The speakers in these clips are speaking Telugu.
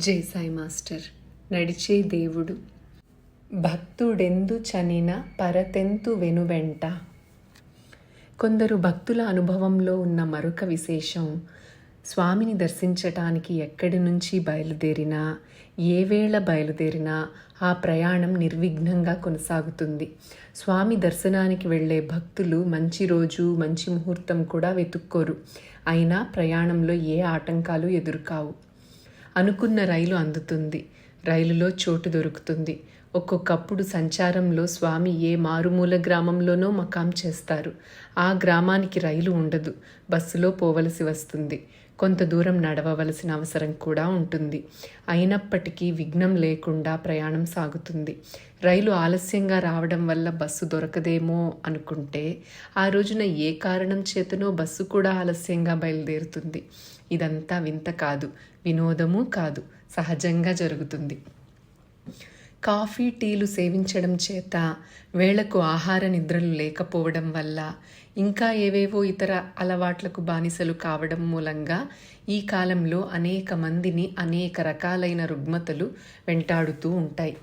జై సాయి మాస్టర్ నడిచే దేవుడు. భక్తుడెందు చనిన పరతెంతు వెనువెంట. కొందరు భక్తుల అనుభవంలో ఉన్న మరొక విశేషం స్వామిని దర్శించటానికి ఎక్కడి నుంచి బయలుదేరినా ఏ వేళ బయలుదేరినా ఆ ప్రయాణం నిర్విఘ్నంగా కొనసాగుతుంది. స్వామి దర్శనానికి వెళ్ళే భక్తులు మంచి రోజు మంచి ముహూర్తం కూడా వెతుక్కోరు. అయినా ప్రయాణంలో ఏ ఆటంకాలు ఎదురుకావు. అనుకున్న రైలు అందుతుంది. రైలులో చోటు దొరుకుతుంది. ఒక్కొక్కప్పుడు సంచారంలో స్వామి ఏ మారుమూల గ్రామంలోనో మకాం చేస్తారు. ఆ గ్రామానికి రైలు ఉండదు. బస్సులో పోవలసి వస్తుంది. కొంత దూరం నడవవలసిన అవసరం కూడా ఉంటుంది. అయినప్పటికీ విఘ్నం లేకుండా ప్రయాణం సాగుతుంది. రైలు ఆలస్యంగా రావడం వల్ల బస్సు దొరకదేమో అనుకుంటే ఆ రోజున ఏ కారణం చేతనో బస్సు కూడా ఆలస్యంగా బయలుదేరుతుంది. ఇదంతా వింత కాదు వినోదము కాదు సహజంగా జరుగుతుంది. కాఫీ టీలు సేవించడం చేత వేళకు ఆహార నిద్రలు లేకపోవడం వల్ల ఇంకా ఏవేవో ఇతర అలవాట్లకు బానిసలు కావడం మూలంగా ఈ కాలంలో అనేక మందిని అనేక రకాలైన రుగ్మతలు వెంటాడుతూ ఉంటాయి.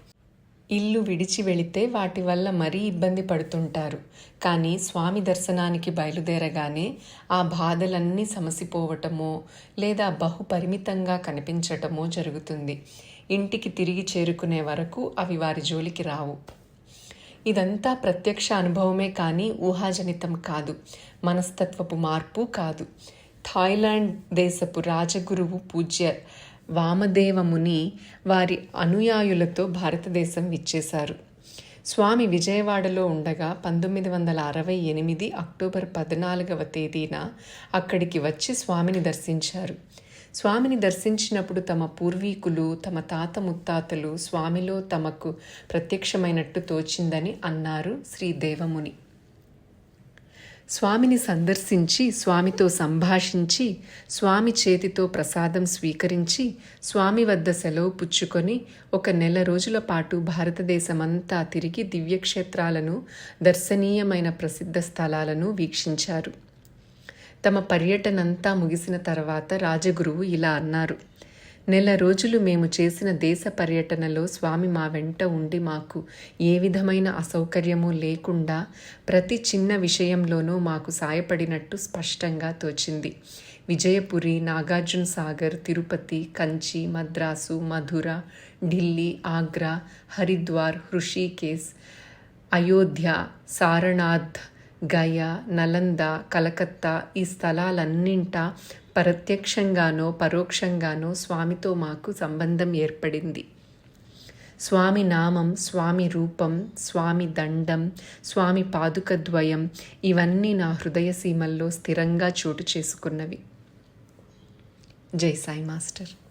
ఇల్లు విడిచి వెళితే వాటి వల్ల మరీ ఇబ్బంది పడుతుంటారు. కానీ స్వామి దర్శనానికి బయలుదేరగానే ఆ బాధలన్నీ సమసిపోవటమో లేదా బహు పరిమితంగా కనిపించటమో జరుగుతుంది. ఇంటికి తిరిగి చేరుకునే వరకు అవి వారి జోలికి రావు. ఇదంతా ప్రత్యక్ష అనుభవమే కానీ ఊహాజనితం కాదు. మనస్తత్వపు మార్పు కాదు. థాయిలాండ్ దేశపు రాజగురువు పూజ్య వామదేవముని వారి అనుయాయులతో భారతదేశం విచ్చేశారు. స్వామి విజయవాడలో ఉండగా పంతొమ్మిది వందల అరవై ఎనిమిది అక్టోబర్ పద్నాలుగవ తేదీన అక్కడికి వచ్చి స్వామిని దర్శించారు. స్వామిని దర్శించినప్పుడు తమ పూర్వీకులు తమ తాత ముత్తాతలు స్వామిలో తమకు ప్రత్యక్షమైనట్టు తోచిందని అన్నారు శ్రీ దేవముని. స్వామిని సందర్శించి స్వామితో సంభాషించి స్వామి చేతితో ప్రసాదం స్వీకరించి స్వామి వద్ద సెలవు పుచ్చుకొని ఒక నెల రోజుల పాటు భారతదేశమంతా తిరిగి దివ్యక్షేత్రాలను దర్శనీయమైన ప్రసిద్ధ స్థలాలను వీక్షించారు. తమ పర్యటనంతా ముగిసిన తర్వాత రాజగురువు ఇలా అన్నారు నెల రోజులు మేము చేసిన దేశ పర్యటనలో స్వామి మా వెంట ఉండి మాకు ఏ విధమైన అసౌకర్యము లేకుండా ప్రతి చిన్న విషయంలోనూ మాకు సాయపడినట్టు స్పష్టంగా తోచింది. విజయపురి నాగార్జున సాగర్ తిరుపతి కంచి మద్రాసు మధుర ఢిల్లీ ఆగ్రా హరిద్వార్ హృషికేశ్ అయోధ్య సారణాథ్ గయా నలంద కలకత్తా ఈ స్థలాలన్నింటా ప్రత్యక్షంగానో పరోక్షంగానో స్వామితో మాకు సంబంధం ఏర్పడింది. స్వామి నామం స్వామి రూపం స్వామి దండం స్వామి పాదుకద్వయం ఇవన్నీ నా హృదయ సీమల్లో స్థిరంగా చోటు చేసుకున్నవి. జై సాయి మాస్టర్.